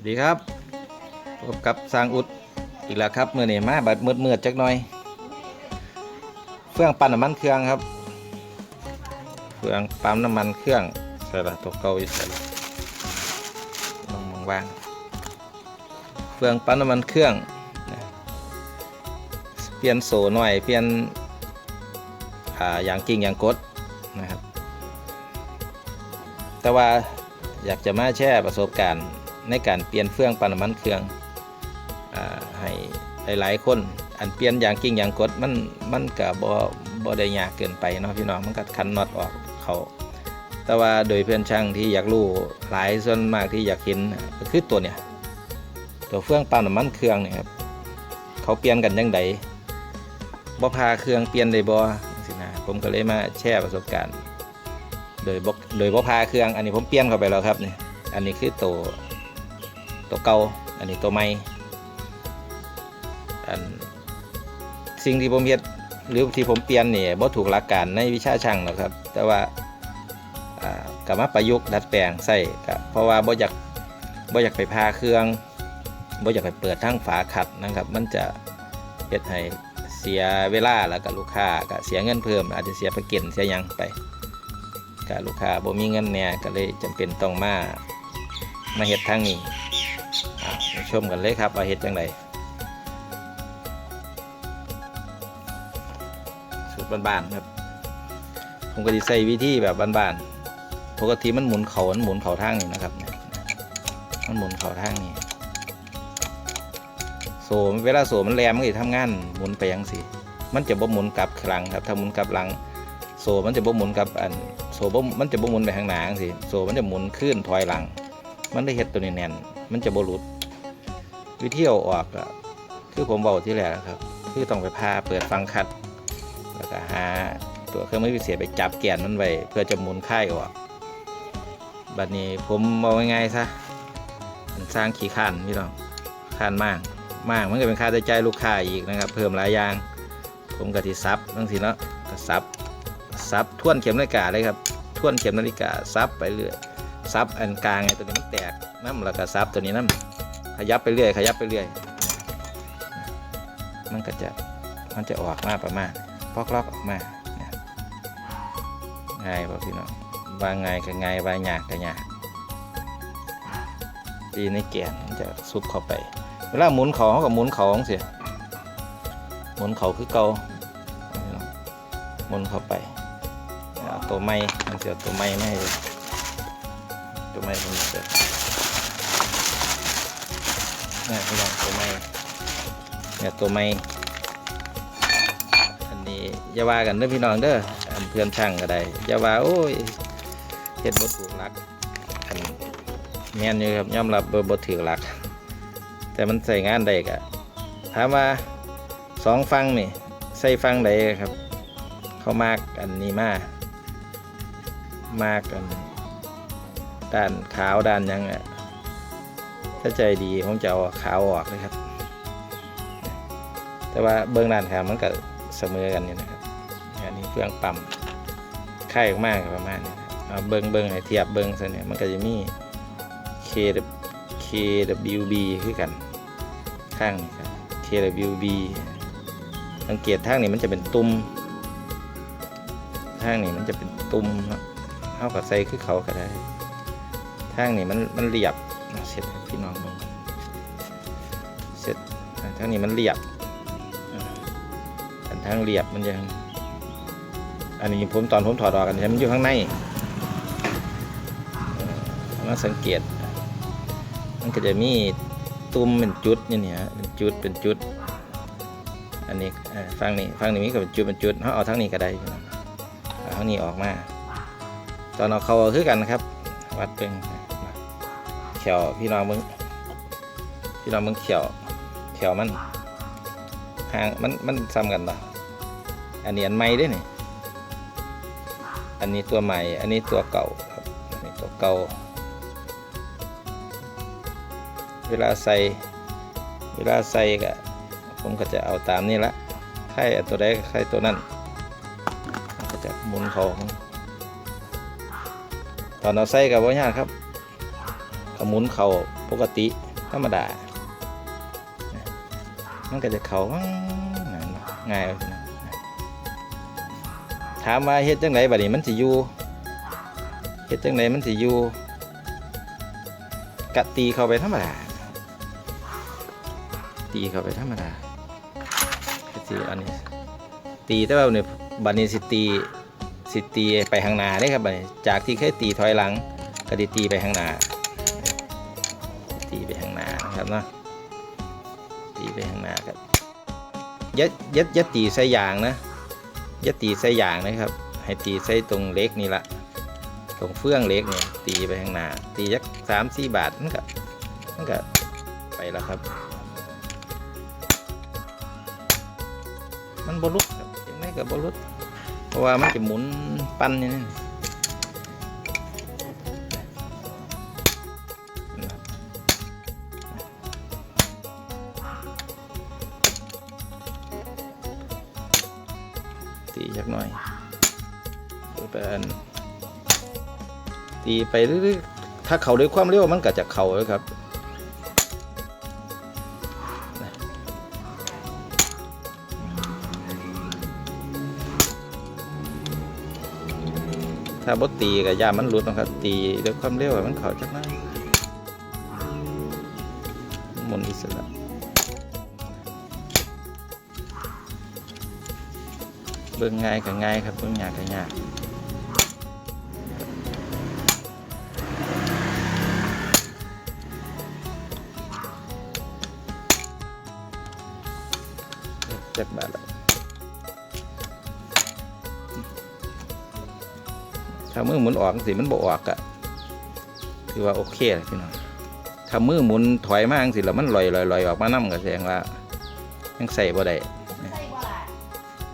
สวัสดีครับพบกับสร้างอุดอีกแล้วครับเมื่อนี้มาบัดมืดมืดๆจักหน่อย เฟื่องปั่นน้ำมันเครื่องครับ เฟื่องปั๊มน้ำมันเครื่องใส่ละตัวเก่าอีกใส่ละลงวางเฟื่องปั๊มน้ำมันเครื่องนะเปลี่ยนโซ่หน่อยเปลี่ยนอ่าอย่างกิ่งอย่างกดนะครับ แต่ว่าอยากจะมาแชร์ประสบการณ์ ในการเปลี่ยนเฟื่องปั่นน้ำมันเครื่องอให้หลายๆคนอันเปลี่ยนอย่างกิ่งอย่างกดมันมันก็บ่บ่ได้ยากเกินไปเนาะพี่น้องมันก็คันน็อตออกเขาแต่ว่าโดยเพื่อนช่างที่อยากรู้หลายส่วนมากที่อยากเห็นก็คือตัวเนี่ยตัวเฟื่องปั่นน้ำมันเครื่องเนี่ยครับเขาเปลี่ยนกันยังไงบ่พาเครื่องเปลี่ยนได้บ่สินะผมก็เลยมาแชร์ประสบการณ์ โดยบโดยบ่พาเครื่องอันนี้ผมเปลี่ยนเข้าไปแล้วครับนี่อันนี้คือตัว ตัวเก่าอันนี้ตัวใหม่อันสิ่งที่ผมเฮ็ดหรือที่ผมเปลี่ยนนี่บ่ถูกหลักการในวิชาช่างหรอกครับ แต่ว่าอ่ากลับมาประยุกต์ดัดแปลงใส่ก็เพราะว่าบ่อยากบ่อยากไปพาเครื่องบ่อยากไปเปิดทั้งฝาขัดนะครับ มันจะเฮ็ดให้เสียเวลาแล้วก็ลูกค้าก็เสียเงินเพิ่ม อาจจะเสียประกันเสียยังไปก็ลูกค้าบ่มีเงินแหน่ก็เลยจำเป็นต้องมามาเฮ็ดทางนี้ ชมกันเลยครับว่าเฮ็ดจังไดสูตรบ้านๆครับ ผมก็สิใส่วิธีแบบบ้านๆปกติมันหมุนเขามันหมุนเขาทางนี้นะครับ มันหมุนเขาทางนี้โซ่เวลาโซ่มันแรมมันก็สิทำงานหมุนไปยังสิมันจะบ่หมุนกลับครั้งครับ ถ้าหมุนกลับหลัง โซมันจะบ่หมุนกลับอันโซบ่มันจะบ่หมุนไปข้างหน้าจังซี่โซมันจะหมุนขึ้นถอยหลัง มันได้เฮ็ดตัวนี้แน่น มันจะบ่หลุด วิธีเอาออกก็คือผมบอกที่แรกครับ คือต้องไปพาเปิดฟังคัด แล้วก็หาตัวเครื่องมือพิเศษไปจับแกนมันไว้เพื่อจะหมุนค่ายออกบัดนี้ผมเอาง่ายๆซะมันสร้างขี้ข้านพี่น้องข้านมากมากมันก็เป็นค่าใช้จ่ายลูกค้าอีกนะครับ เพิ่มหลายอย่าง ผมก็ที่ซับทั้งสิเนาะก็ซับซับท่วนเข็มนาฬิกาเลยครับท่วนเข็มนาฬิกาซับไปเรื่อยซับอันกลางไอ้ตัวนี้มันแตกน้ำแล้วก็ซับตัวนี้น้ำ ขยับไปเรื่อยขยับไปเรื่อย มันก็จะมันจะออกมาประมาณพอกลอกออกมาเนี่ยง่ายป่ะพี่น้องว่าง่ายก็ง่ายว่าหยากก็ยากดีในแกนมันจะซุบเข้าไป เวลาหมุนเขาเขากับหมุนเขาของเสียหมุนเขาคือเกาหมุนเข้าไปเอาตัวไม้มันเสียตัวไม้ไม่ตัวไม้มันเสีย นี่พี่น้องตัวไม้เนี่ยตัวไม้อันนี้อย่าว่ากันเด้อพี่น้องเด้ออันเพื่อนช่างก็ได้อย่าว่าโอ้ยเฮ็ดบ่ถูกหลักอันแม่นอยู่ครับยอมรับบ่บ่ถือหลัก แต่มันใส่งานได้กะถามว่าสองฟังนี่ใส่ฟังใดครับ เขามากอันนี้มากมากกันด้านขาวด้านยังอะ ถ้าใจดีผมจะเอาขาวออกเลยครับ แต่ว่าเบื้องด้านขาวมันก็เสมอกันนี่นะครับ อันนี้เครื่องปั๊มค่ายมากประมาณนี้ครับเอาเบิ้งเบิ้งให้เทียบเบิ้งซะเนี่ยมันก็จะมี K KWB คือกัน ข้างนี้ครับ KWB สังเกตทางนี้มันจะเป็นตุ่มทางนี้มันจะเป็นตุ่มเข้ากับใส่คือเขาก็ได้ทางนี้มันมันเรียบ เสร็จพี่น้องดูเสร็จอ่าทางนี้มันเรียบอันทางเรียบมันยังอันนี้ผมตอนผมถอดออกกันใช่มันอยู่ข้างในมาสังเกต มันก็จะมีตุ่มเป็นจุดนี่เนี่ยเป็นจุดเป็นจุด อันนี้ฟังนี้ฟังนี้มีก็เป็นจุดเป็นจุดเขาเอาทั้งนี้ก็ได้เอาข้างนี้ออกมา ตอนเอาเขาคือกันนะครับ วัดเป็น เขียวพี่น้องมึงพี่น้องมึงเขียวเขียวมันห่างมันมันซ้ำกันต่ออันนี้อันใหม่ด้วยนี่อันนี้ตัวใหม่ อันนี้ตัวเก่าครับอันนี้ตัวเก่า เวลาใส่ เวลาใส่ก็ผมก็จะเอาตามนี้ละใครตัวใดก็ใครตัวนั้นก็จะหมุนเขาตอนเราใส่กับว่ายากครับ หมุนเขาปกติธรรมดานะมันก็จะเขาง่าะง่ายนะถามว่าเฮ็ดจังไดบัดนี้มันสิอยู่เฮ็ดจังไดมันสิอยู่กะตีเข้าไปธรรมดา ตีเข้าไปธรรมดาสิอันนี้ ตีแต่ว่าเนี่ยบัดนี้สิตีสิตีไปข้างหน้าได้ครับบัดนี้จากที่เคยตีถอยหลังก็ดีตีไปข้างหน้า เนาะตีไปข้างหน้าครับยัดยัดยัดตีใส่ยางนะยัดตีใส่ยางนะครับ ให้ตีใส่ตรงเล็กนี่ละตรงเฟื่องเล็กเนี่ยตีไปข้างหน้าตียักสามสี่บาทมันก็มันก็ไปแล้วครับ มันบรุษครับยังไงกับบรุษเพราะว่ามันจะหมุนปั้นอย่างนี้ ตีจักหน่อยไปอันตีไปเรื่อยๆถ้าเขาด้วยความเร็วมันก็จะเข่าเลยครับถ้าบ่ตีกับยามันหลุดนะครับ ตีด้วยความเร็วมันเข่าจักหน้อยหมุนอิสระ เบิ่งง่ายกับง่ายครับเบิ่งยากกับยากจักบาทละถ้ามือหมุนออกสิมันบ่ออกอะถือว่าโอเคเลยพี่น้องถ้ามือหมุนถอยมาจังสิแล้วมันลอยลอยลอยออกมานํก็แสดงว่ายังใส่บ่ได้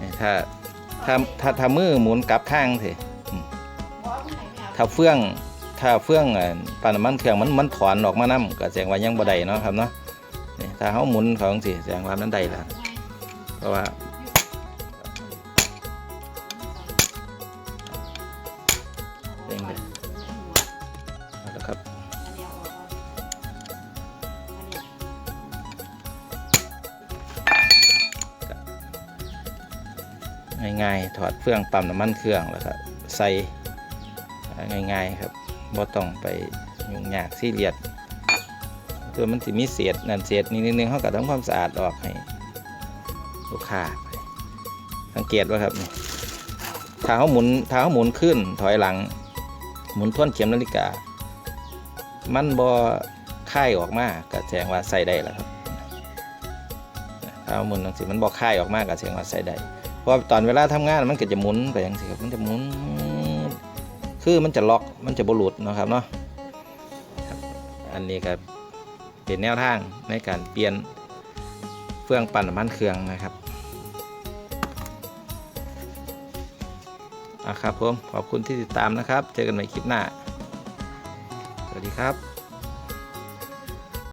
นี่ถ้า ถ้าถ้าถ้ามือหมุนกลับข้างสิถ้าเฟื่องถ้าเฟื่องอะปานน้ำมันเครื่องมันมันถอนออกมานํก็แสดงว่ายังบ่ได้เนาะครับเนาะถ้าเฮาหมุนของสิแสดงว่ามันได้แล้วเพราะว่า ง่ายๆ ถอดเฟืองปั๊มน้ำมันเครื่องแล้วก็ใส่ง่ายๆครับบ่ต้องไปยุ่งยากซีเรียสตัวมันสิมีเศษนั่นเศษนิดนึงเขาก็ทำความสะอาดออกให้ลูกค้าไปสังเกตว่าครับนี่ถ้าเขาหมุนถ้าหมุนขึ้นถอยหลัง หมุนทวนเข็มนาฬิกา มันบอค่ายออกมาก็แสดงว่าใส่ได้แล้วครับถ้าหมุนจังสิมันบอค่ายออกมาก็แสดงว่าใส่ได้ พราะตอนเวลาทำงานมันก็จะหมุนไปอย่างสิครับมันจะหมุน คือมันจะล็อกมันจะบหลุดนะครับเนาะอันนี้ก็เป็นแนวทางในการเปลี่ยนเฟืองปั่นมันเครื่องนะครับอะครับผมขอบคุณที่ติดตามนะครับ เจอกันใหม่คลิปหน้า สวัสดีครับ